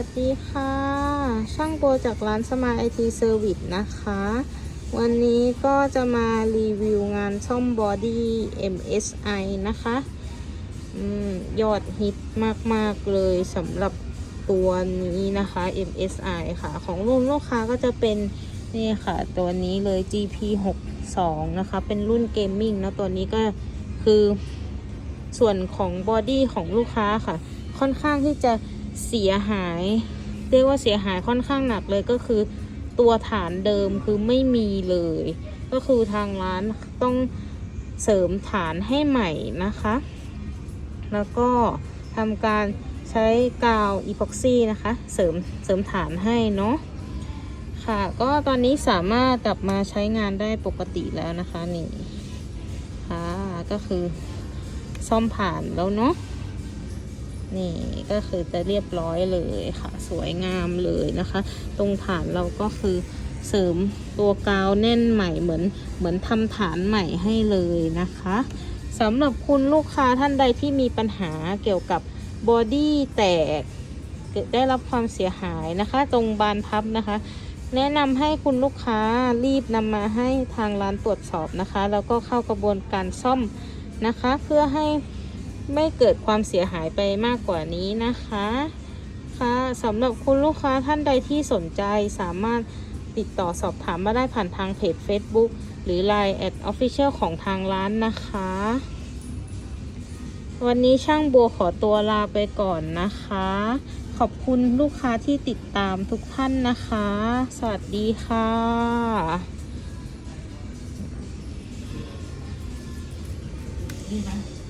วัสดีค่ะ ช่างโบจากร้านสมายไอทีเซอร์วิสนะคะ วันนี้ก็จะมารีวิวงานซ่อมบอดี้ MSI นะคะอยอดฮิตมาก ๆ เลยสำหรับตัวนี้นะคะ MSI ค่ะ ของรุ่นลูกค้าก็จะเป็น นี่ค่ะ ตัวนี้เลย GP 6 2 นะคะ เป็นรุ่นเกมมิ่งนะตัวนี้ก็คือส่วนของบอดี้ของลูกค้าค่ะ ค่อนข้างที่จะ เสียหาย เรียกว่าเสียหายค่อนข้างหนักเลยก็คือตัวฐานเดิมคือไม่มีเลย ก็คือทางร้านต้องเสริมฐานให้ใหม่นะคะ แล้วก็ทำการใช้กาวอีพ็อกซี่นะคะ เสริมเสริมฐานให้เนาะค่ะ ก็ตอนนี้สามารถกลับมาใช้งานได้ปกติแล้วนะคะนี่ค่ะก็คือซ่อมผ่านแล้วเนาะ นี่ก็คือจะเรียบร้อยเลยค่ะ สวยงามเลยนะคะ ตรงฐานเราก็คือเสริมตัวกาวแน่นใหม่เหมือนเหมือนทำฐานใหม่ให้เลยนะคะสำหรับคุณลูกค้าท่านใดที่มีปัญหาเกี่ยวกับบอดี้แตกได้รับความเสียหายนะคะ ตรงบานพับนะคะ แนะนำให้คุณลูกค้ารีบนำมาให้ทางร้านตรวจสอบนะคะ แล้วก็เข้ากระบวนการซ่อมนะคะ เพื่อให้ ไม่เกิดความเสียหายไปมากกว่านี้นะคะค่ะสำหรับคุณลูกค้าท่านใดที่สนใจสามารถติดต่อสอบถามมาได้ผ่านทางเพจ Facebook หรือ Line แอด Official ของทางร้านนะคะ วันนี้ช่างบัวขอตัวลาไปก่อนนะคะ ขอบคุณลูกค้าที่ติดตามทุกท่านนะคะ สวัสดีค่ะ